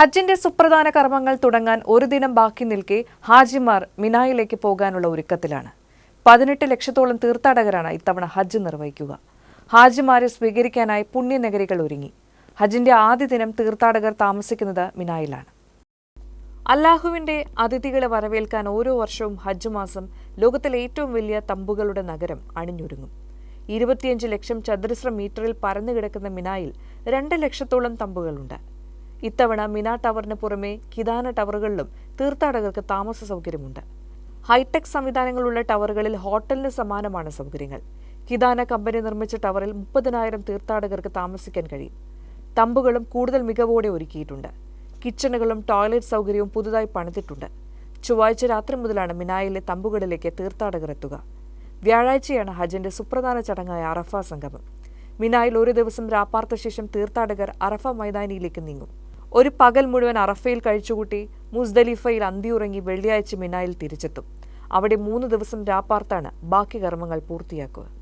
ഹജ്ജിന്റെ സുപ്രധാന കർമ്മങ്ങൾ തുടങ്ങാൻ ഒരു ദിനം ബാക്കി നിൽക്കെ ഹാജിമാർ മിനായിലേക്ക് പോകാനുള്ള ഒരുക്കത്തിലാണ്. പതിനെട്ട് ലക്ഷത്തോളം തീർത്ഥാടകരാണ് ഇത്തവണ ഹജ്ജ് നിർവഹിക്കുക. ഹാജിമാരെ സ്വീകരിക്കാനായി പുണ്യനഗരികൾ ഒരുങ്ങി. ഹജ്ജിന്റെ ആദ്യ ദിനം തീർത്ഥാടകർ താമസിക്കുന്നത് മിനായിലാണ്. അല്ലാഹുവിന്റെ അതിഥികളെ വരവേൽക്കാൻ ഓരോ വർഷവും ഹജ്ജ് മാസം ലോകത്തിലെ ഏറ്റവും വലിയ തമ്പുകളുടെ നഗരം അണിഞ്ഞൊരുങ്ങും. ഇരുപത്തിയഞ്ച് ലക്ഷം ചതുരശ്ര മീറ്ററിൽ പരന്നു കിടക്കുന്ന മിനായിൽ രണ്ട് ലക്ഷത്തോളം തമ്പുകളുണ്ട്. ഇത്തവണ മിന ടവറിന് പുറമെ കിദാന ടവറുകളിലും തീർത്ഥാടകർക്ക് താമസ സൗകര്യമുണ്ട്. ഹൈടെക് സംവിധാനങ്ങളുള്ള ടവറുകളിൽ ഹോട്ടലിന് സമാനമാണ് സൗകര്യങ്ങൾ. കിദാന കമ്പനി നിർമ്മിച്ച ടവറിൽ മുപ്പതിനായിരം തീർത്ഥാടകർക്ക് താമസിക്കാൻ കഴിയും. തമ്പുകളും കൂടുതൽ മികവോടെ ഒരുക്കിയിട്ടുണ്ട്. കിച്ചണുകളും ടോയ്ലറ്റ് സൗകര്യവും പുതുതായി പണിതിട്ടുണ്ട്. ചൊവ്വാഴ്ച രാത്രി മുതലാണ് മിനായിലെ തമ്പുകളിലേക്ക് തീർത്ഥാടകർ എത്തുക. വ്യാഴാഴ്ചയാണ് ഹജ്ജിന്റെ സുപ്രധാന ചടങ്ങായ അറഫ സംഗമം. മിനായിൽ ഒരു ദിവസം രാപ്പാർത്ത ശേഷം തീർത്ഥാടകർ അറഫ മൈതാനിയിലേക്ക് നീങ്ങും. ഒരു പകൽ മുഴുവൻ അറഫയിൽ കഴിച്ചുകൂട്ടി മുസ്ദലിഫയിൽ അന്തിയുറങ്ങി വെള്ളിയാഴ്ച മിനായിൽ തിരിച്ചെത്തും. അവിടെ മൂന്ന് ദിവസം രാപ്പാർത്താണ് ബാക്കി കർമ്മങ്ങൾ പൂർത്തിയാക്കുക.